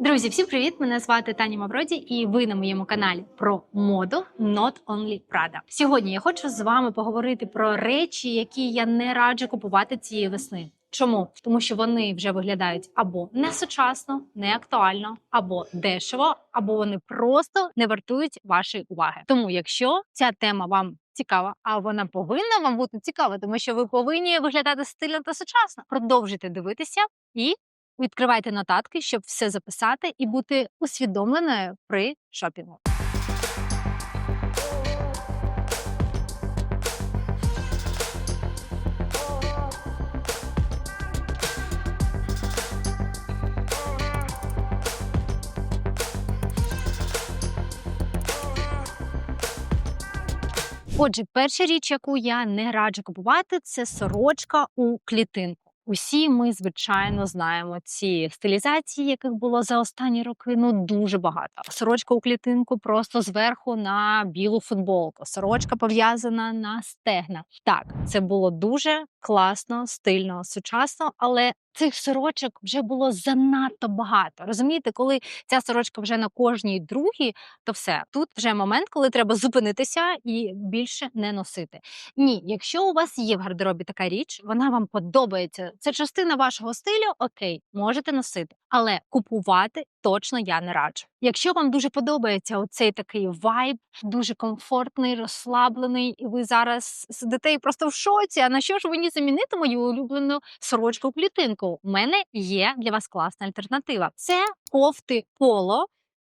Друзі, всім привіт! Мене звати Таня Мавроді, і ви на моєму каналі про моду Not Only Prada. Сьогодні я хочу з вами поговорити про речі, які я не раджу купувати цієї весни. Чому? Тому що вони вже виглядають або не сучасно, не актуально, або дешево, або вони просто не вартують вашої уваги. Тому, якщо ця тема вам цікава, а вона повинна вам бути цікава, тому що ви повинні виглядати стильно та сучасно. Продовжуйте дивитися і Відкривайте нотатки, щоб все записати і бути усвідомленою при шопінгу. Отже, перша річ, яку я не раджу купувати, це сорочка у клітинку. Усі ми, звичайно, знаємо ці стилізації, яких було за останні роки. Ну дуже багато. Сорочка у клітинку просто зверху на білу футболку. Сорочка пов'язана на стегна. Так, це було дуже класно, стильно, сучасно, але цих сорочок вже було занадто багато. Розумієте, коли ця сорочка вже на кожній другій, то все тут вже момент, коли треба зупинитися і більше не носити. Ні, якщо у вас є в гардеробі така річ, вона вам подобається. Це частина вашого стилю, окей, можете носити, але купувати точно я не раджу. Якщо вам дуже подобається оцей такий вайб, дуже комфортний, розслаблений, і ви зараз сидите і просто в шоці. А на що ж мені замінити мою улюблену сорочку клітинку? У мене є для вас класна альтернатива. Це кофти поло.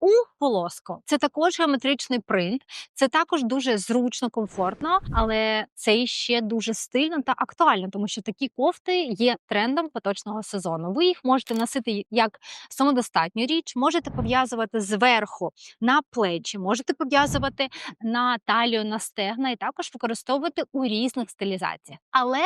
У полоску це також геометричний принт, це також дуже зручно, комфортно, але це ще дуже стильно та актуально, тому що такі кофти є трендом поточного сезону. Ви їх можете носити як самодостатню річ, можете пов'язувати зверху на плечі, можете пов'язувати на талію, на стегна, і також використовувати у різних стилізаціях. Але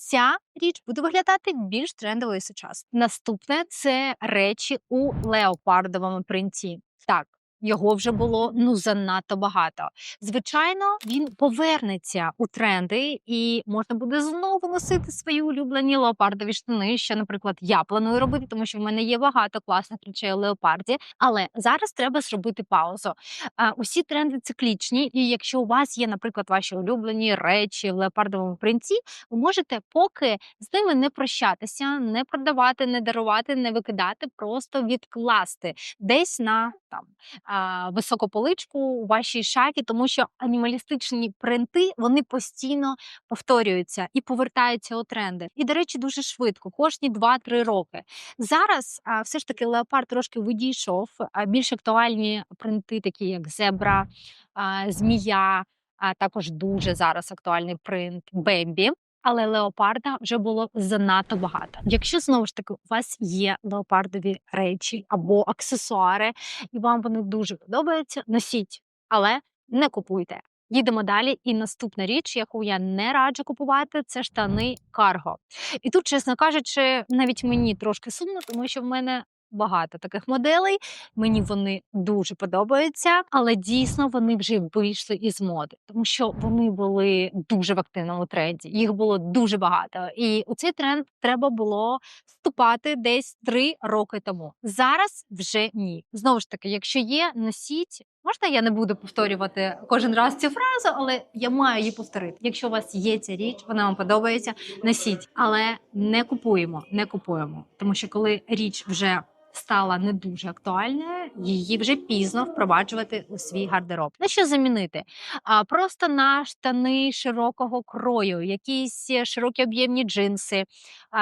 Ця річ буде виглядати більш трендово і сучасно. Наступне це речі у леопардовому принті. Так, його вже було ну занадто багато. Звичайно, він повернеться у тренди, і можна буде знову носити свої улюблені леопардові штани. Що, наприклад, я планую робити, тому що в мене є багато класних речей у леопарді. Але зараз треба зробити паузу. А, Усі тренди циклічні, і якщо у вас є, наприклад, ваші улюблені речі в леопардовому принці, ви можете поки з ними не прощатися, не продавати, не дарувати, не викидати, просто відкласти десь на там а, високу поличку у вашій шафі, тому що анімалістичні принти вони постійно повторюються і повертаються у тренди. І, до речі, дуже швидко, кожні 2-3 роки. Зараз а, все ж таки леопард трошки відійшов, а більш актуальні принти, такі як зебра, а, змія. А також дуже зараз актуальний принт Бембі але леопарда вже було занадто багато. Якщо знову ж таки у вас є леопардові речі або аксесуари, і вам вони дуже подобаються, носіть, але не купуйте. Їдемо далі, і наступна річ, яку я не раджу купувати, це штани карго. І тут, чесно кажучи, навіть мені трошки сумно, тому що в мене багато таких моделей. Мені вони дуже подобаються, але дійсно вони вже вийшли із моди, тому що вони були дуже в активному тренді. Їх було дуже багато. І у цей тренд треба було вступати десь три роки тому. Зараз вже ні. Знову ж таки, якщо є, носіть. Можна, я не буду повторювати кожен раз цю фразу, але я маю її повторити. Якщо у вас є ця річ, вона вам подобається, носіть, але не купуємо, не купуємо, тому що коли річ вже стала не дуже актуальною, її вже пізно впроваджувати у свій гардероб. На що замінити? А просто на штани широкого крою, якісь широкі об'ємні джинси,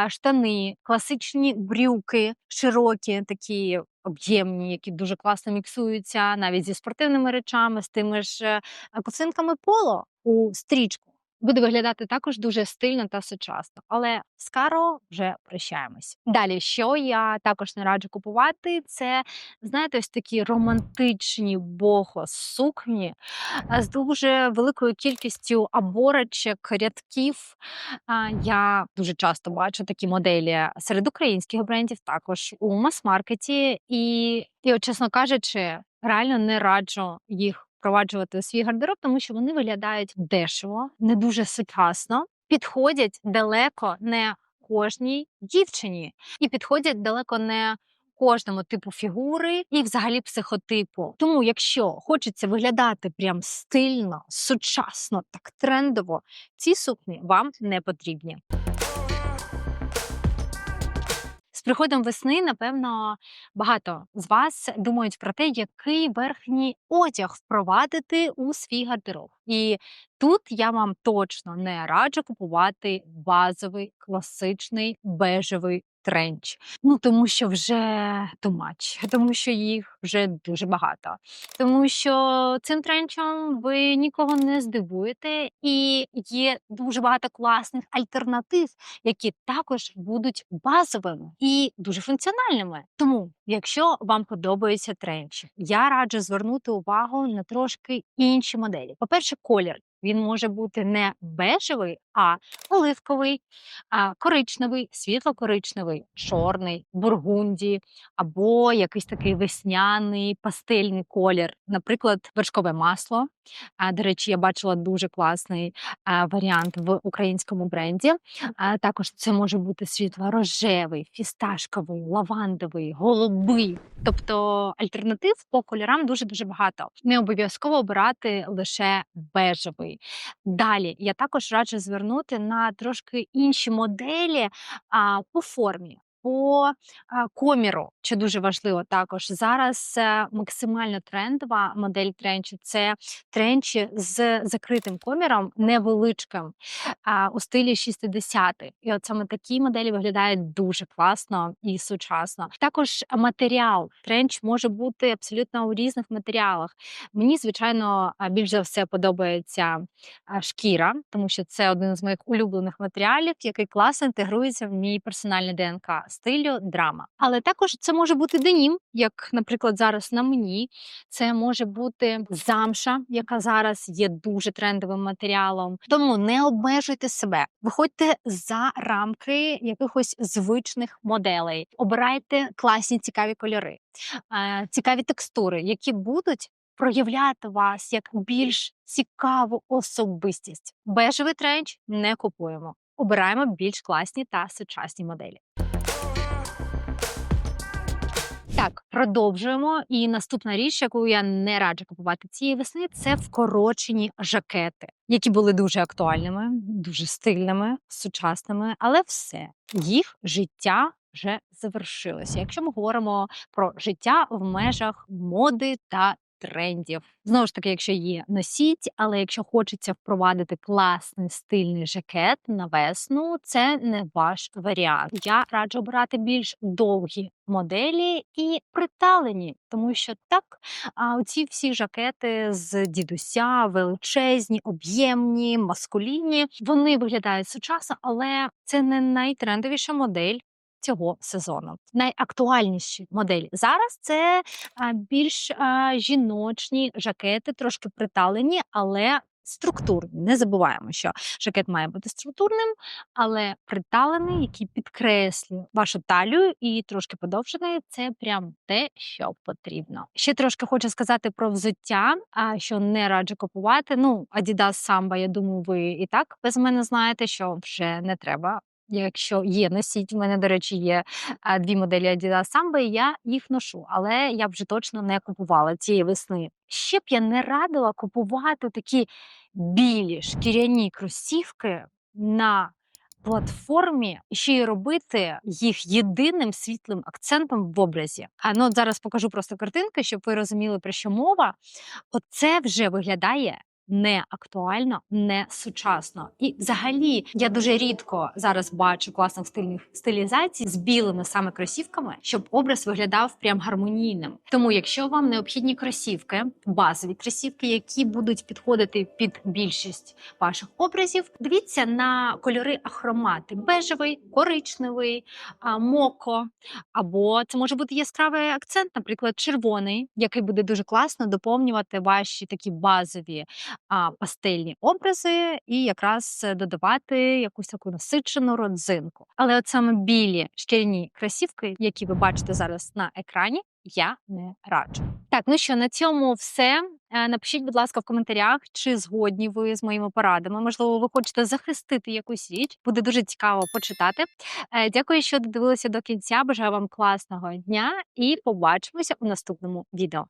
штани, класичні брюки, широкі такі. Об'ємні, які дуже класно міксуються навіть зі спортивними речами, з тими ж е, косинками поло у стрічку буде виглядати також дуже стильно та сучасно. Але з Каро вже прощаємось. Далі, що я також не раджу купувати, це знаєте, ось такі романтичні бохо сукні з дуже великою кількістю аборочок, рядків. Я дуже часто бачу такі моделі серед українських брендів, також у мас-маркеті, і, і чесно кажучи, реально не раджу їх впроваджувати у свій гардероб, тому що вони виглядають дешево, не дуже сучасно, підходять далеко не кожній дівчині, і підходять далеко не кожному типу фігури і взагалі психотипу. Тому, якщо хочеться виглядати прям стильно, сучасно, так трендово, ці сукні вам не потрібні. Приходом весни, напевно, багато з вас думають про те, який верхній одяг впровадити у свій гардероб. І тут я вам точно не раджу купувати базовий класичний бежевий тренч. Ну тому що вже тумач, тому що їх вже дуже багато. Тому що цим тренчем ви нікого не здивуєте, і є дуже багато класних альтернатив, які також будуть базовими і дуже функціональними. Тому, якщо вам подобаються тренчі, я раджу звернути увагу на трошки інші моделі. По-перше, колір. Він може бути не бежевий, а оливковий, коричневий, світло-коричневий, чорний, бургунді, або якийсь такий весняний пастельний колір, наприклад, вершкове масло. До речі, я бачила дуже класний варіант в українському бренді. Також це може бути світло-рожевий, фісташковий, лавандовий, голубий. Тобто альтернатив по кольорам дуже дуже багато. Не обов'язково обирати лише бежевий. Далі я також раджу звернути на трошки інші моделі а, по формі. По коміру, що дуже важливо також зараз е, максимально трендова модель тренчу це тренчі з закритим коміром, невеличким у стилі 60-х. І от саме такі моделі виглядають дуже класно і сучасно. Також матеріал тренч може бути абсолютно у різних матеріалах. Мені, звичайно, більш за все подобається шкіра, тому що це один з моїх улюблених матеріалів, який класно інтегрується в мій персональний ДНК стилю драма. Але також це може бути денім, як, наприклад, зараз на мені. Це може бути замша, яка зараз є дуже трендовим матеріалом. Тому не обмежуйте себе, виходьте за рамки якихось звичних моделей, обирайте класні цікаві кольори, е, цікаві текстури, які будуть. Проявляти вас як більш цікаву особистість. Бежевий тренч не купуємо. Обираємо більш класні та сучасні моделі. Так, продовжуємо. І наступна річ, яку я не раджу купувати цієї весни, це вкорочені жакети, які були дуже актуальними, дуже стильними, сучасними, але все їх життя вже завершилося. Якщо ми говоримо про життя в межах моди та трендів. Знову ж таки, якщо є, носіть, але якщо хочеться впровадити класний стильний жакет на весну, це не ваш варіант. Я раджу обирати більш довгі моделі і приталені, тому що так а оці всі жакети з дідуся, величезні, об'ємні, маскулінні, вони виглядають сучасно, але це не найтрендовіша модель цього сезону. Найактуальніші моделі зараз це більш жіночні жакети, трошки приталені, але структурні. Не забуваємо, що жакет має бути структурним, але приталений, який підкреслює вашу талію і трошки подовжений. Це прям те, що потрібно. Ще трошки хочу сказати про взуття, що не раджу купувати. Ну, Adidas Samba, я думаю, ви і так без мене знаєте, що вже не треба Якщо є, носіть. У мене, до речі, є дві моделі Adidas Samba, і я їх ношу, але я вже точно не купувала цієї весни. Ще б я не радила купувати такі білі шкіряні кросівки на платформі ще й робити їх єдиним світлим акцентом в образі. А ну от зараз покажу просто картинки, щоб ви розуміли, про що мова. Оце вже виглядає не актуально, не сучасно. І взагалі я дуже рідко зараз бачу класних стильних стилізацій з білими саме кросівками, щоб образ виглядав прям гармонійним. Тому, якщо вам необхідні кросівки, базові кросівки, які будуть підходити під більшість ваших образів, дивіться на кольори ахромати: бежевий, коричневий, моко, або це може бути яскравий акцент, наприклад, червоний, який буде дуже класно доповнювати ваші такі базові а, пастельні образи і якраз е, додавати якусь таку насичену родзинку. Але от саме білі шкіряні красівки, які ви бачите зараз на екрані, я не раджу. Так, ну що на цьому все. Е, Напишіть, будь ласка, в коментарях, чи згодні ви з моїми порадами. Можливо, ви хочете захистити якусь річ. Буде дуже цікаво почитати. Е, Дякую, що додивилися до кінця. Бажаю вам класного дня і побачимося у наступному відео.